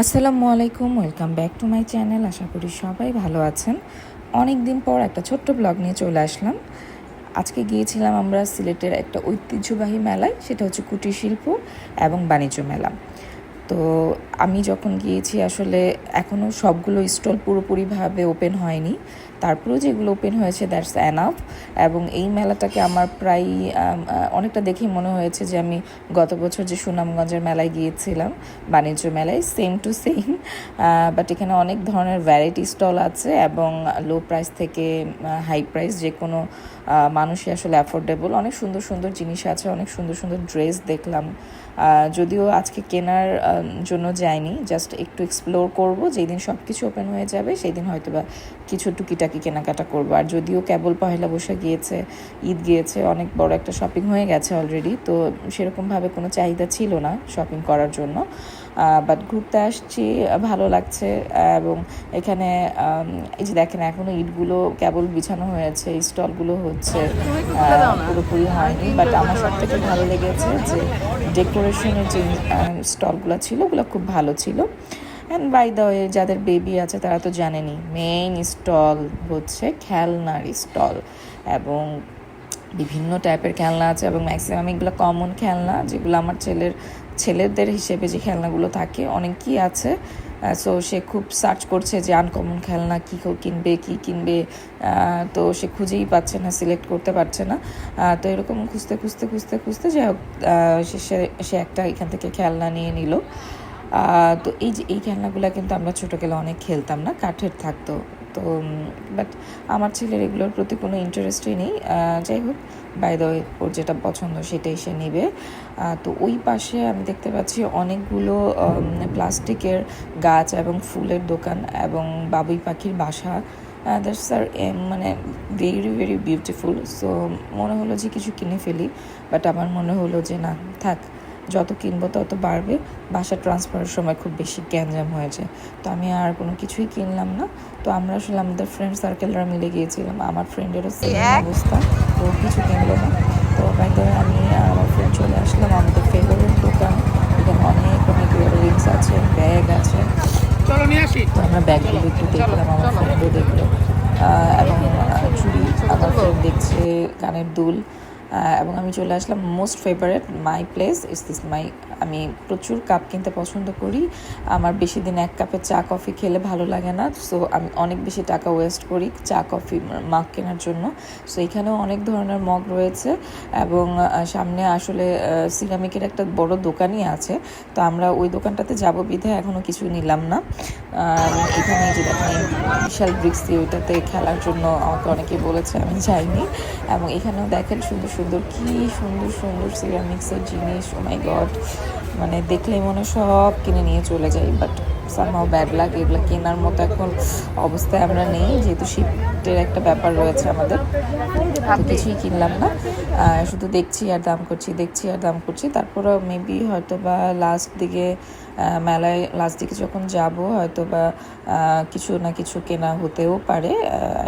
আসসালামু আলাইকুম, welcome back to my channel. আশা করি সবাই ভালো আছেন। অনেক দিন পর একটা ছোট্ট ব্লগ নিয়ে চলে আসলাম। আজকে গিয়েছিলাম আমরা সিলেটের একটা ঐতিহ্যবাহী মেলায়, সেটা হচ্ছে কুটির শিল্প এবং বাণিজ্য মেলা। তো আমি যখন গিয়েছি, আসলে এখনও সবগুলো স্টল পুরোপুরিভাবে ওপেন হয়নি। তারপরেও যেগুলো ওপেন হয়েছে দ্যাটস অ্যানাফ এবং এই মেলাটাকে আমার প্রায় অনেকটা দেখেই মনে হয়েছে যে আমি গত বছর যে সুনামগঞ্জের মেলায় গিয়েছিলাম, বাণিজ্য মেলায় সেম টু সেম বাট এখানে অনেক ধরনের ভ্যারাইটি স্টল আছে এবং লো প্রাইস থেকে হাই প্রাইস যে কোনো মানুষই আসলে অ্যাফোর্ডেবল অনেক সুন্দর সুন্দর জিনিস আছে, অনেক সুন্দর সুন্দর ড্রেস দেখলাম। যদিও আজকে কেনার জন্য যাইনি। জাস্ট একটু এক্সপ্লোর করব। যেই দিন সব কিছু ওপেন হয়ে যাবে সেই দিন হয়তো বা কিছু টুকিটাকি কেনাকাটা করব। আর যদিও কেবল পহেলা বসে গিয়েছে, ঈদ গিয়েছে, অনেক বড় একটা শপিং হয়ে গেছে অলরেডি তো সেরকমভাবে কোনো চাহিদা ছিল না শপিং করার জন্য। বাট ঘুরতে আসছি, ভালো লাগছে, এবং এখানে এই যে দেখেন, এখনও ইটগুলো কেবল বিছানো হয়েছে, স্টলগুলো হচ্ছে পুরোপুরি হয়নি বাট আমার সব থেকে ভালো লেগেছে যে ডেকোরেশনের যে স্টলগুলো ছিল, ওগুলো খুব ভালো ছিল। অ্যান্ড বাই দ্য ওয়ে যাদের বেবি আছে, তারা তো জানেনি মেইন স্টল হচ্ছে খেলনার স্টল এবং বিভিন্ন টাইপের খেলনা আছে এবং ম্যাক্সিমাম এগুলো কমন খেলনা, যেগুলো আমার ছেলের, ছেলেদের হিসেবে যে খেলনাগুলো থাকে, অনেকই আছে। সো সে খুব সার্চ করছে যে আনকমন খেলনা কী কিনবে কী কিনবে তো সে খুঁজেই পাচ্ছে না সিলেক্ট করতে পারছে না। তো এরকম খুঁজতে খুঁজতে খুঁজতে খুঁজতে যাই হোক সে একটা এখান থেকে খেলনা নিয়ে নিল। তো এই যে, এই খেলনাগুলো কিন্তু আমরা ছোটো গেলে অনেক খেলতাম না, কাঠের থাকতো। তো বাট আমার ছেলের এগুলোর প্রতি কোনো ইন্টারেস্টই নেই। যাই হোক বাই দ্য ওর যেটা পছন্দ সেটাই সে নেবে। তো ওই পাশে আমি দেখতে পাচ্ছি অনেকগুলো প্লাস্টিকের গাছ এবং ফুলের দোকান এবং বাবুই পাখির বাসা। দ্যাটস আর মানে ভেরি ভেরি বিউটিফুল সো মনে হলো যে কিছু কিনে ফেলি বাট আমার মনে হলো যে না, থাক। যত কিনবো তত বাড়বে। বাসা ট্রান্সফারের সময় খুব বেশি গ্যাঞ্জাম হয়ে যায়। তো আমি আর কোনো কিছুই কিনলাম না। তো আমরা আসলে আমাদের ফ্রেন্ড সার্কেলরা মিলে গিয়েছিলাম। আমার ফ্রেন্ডেরও সেম অবস্থা। তো কিছু কিনলো না। তো বাইরে আমি আর আমার ফ্রেন্ড চলে আসলাম আমাদের ফেভারিট দোকান। এখানে অনেক অনেক ইয়াররিংস আছে ব্যাগ আছে। তো আমরা ব্যাগগুলো একটু দেখলাম আমার ফ্রেন্ডও দেখল। এবং চুড়ি আমার ফ্রেন্ড দেখছে কানের দুল। এবং আমি চলে আসলাম most favourite my place is this my আমি প্রচুর কাপ কিনতে পছন্দ করি। আমার বেশি দিন এক কাপে চা কফি খেলে ভালো লাগে না। সো আমি অনেক বেশি টাকা ওয়েস্ট করি চা কফি মাগ কেনার জন্য। সো এখানেও অনেক ধরনের মগ রয়েছে এবং সামনে আসলে সিরামিকের একটা বড় দোকানই আছে। তো আমরা ওই দোকানটাতে যাব বিধে এখনও কিছু নিলাম না। এখানে যে দেখেন বিশাল ব্রিক্স দিয়ে ওইটাতে খেলার জন্য আমাকে অনেকে বলেছে, আমি যাইনি। এবং এখানেও দেখেন সুন্দর সুন্দর, কি সুন্দর সুন্দর সিরামিক্সের জিনিস ও মাই গড মানে দেখলেই মনে সব কিনে নিয়ে চলে যাই বাট সামহাও ব্যাড লাগ এগুলো কেনার মতো এখন অবস্থায় আমরা নেই, যেহেতু শিফটের একটা ব্যাপার রয়েছে আমাদের। কিছুই কিনলাম না। শুধু দেখছি আর দাম করছি, দেখছি আর দাম করছি। তারপরে মেবি হয়তো বা লাস্ট দিকে মেলায় লাস্ট দিকে যখন যাব হয়তো বা কিছু না কিছু কেনা হতেও পারে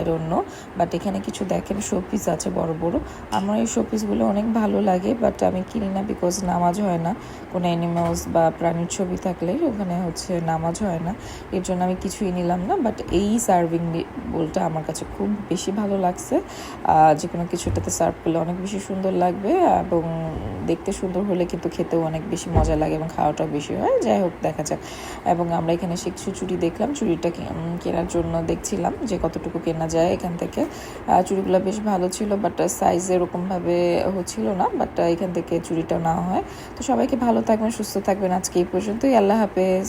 ডোন্ট নো বাট এখানে কিছু দেখেন শোপিস আছে বড় বড়। আমার এই শোপিসগুলো অনেক ভালো লাগে বাট আমি কিনি না বিকজ নামাজ হয় না। কোনো অ্যানিমালস বা প্রাণীর ছবি থাকলে ওখানে হচ্ছে নামাজ হয় না। এর জন্য আমি কিছুই নিলাম না। বাট এই সার্ভিং বোলটা আমার কাছে খুব বেশি ভালো লাগছে। যে কোনো কিছুটাতে সার্ভ করলে অনেক বেশি সুন্দর লাগবে এবং দেখতে সুন্দর হলে কিন্তু খেতেও অনেক বেশি মজা লাগে এবং খাওয়াটাও বেশি হয়। যাই হোক, দেখা যাক। এবং আমরা এখানে সে কিছু চুড়ি দেখলাম। চুড়িটা কেনার জন্য দেখছিলাম যে কতটুকু কেনা যায় এখান থেকে। চুড়িগুলো বেশ ভালো ছিল বাট সাইজ এরকমভাবে হচ্ছিল না বাট এখান থেকে চুড়িটা নেওয়া হয়। তো সবাইকে ভালো থাকবেন, সুস্থ থাকবেন আজকে এই পর্যন্তই। আল্লাহ হাফেজ।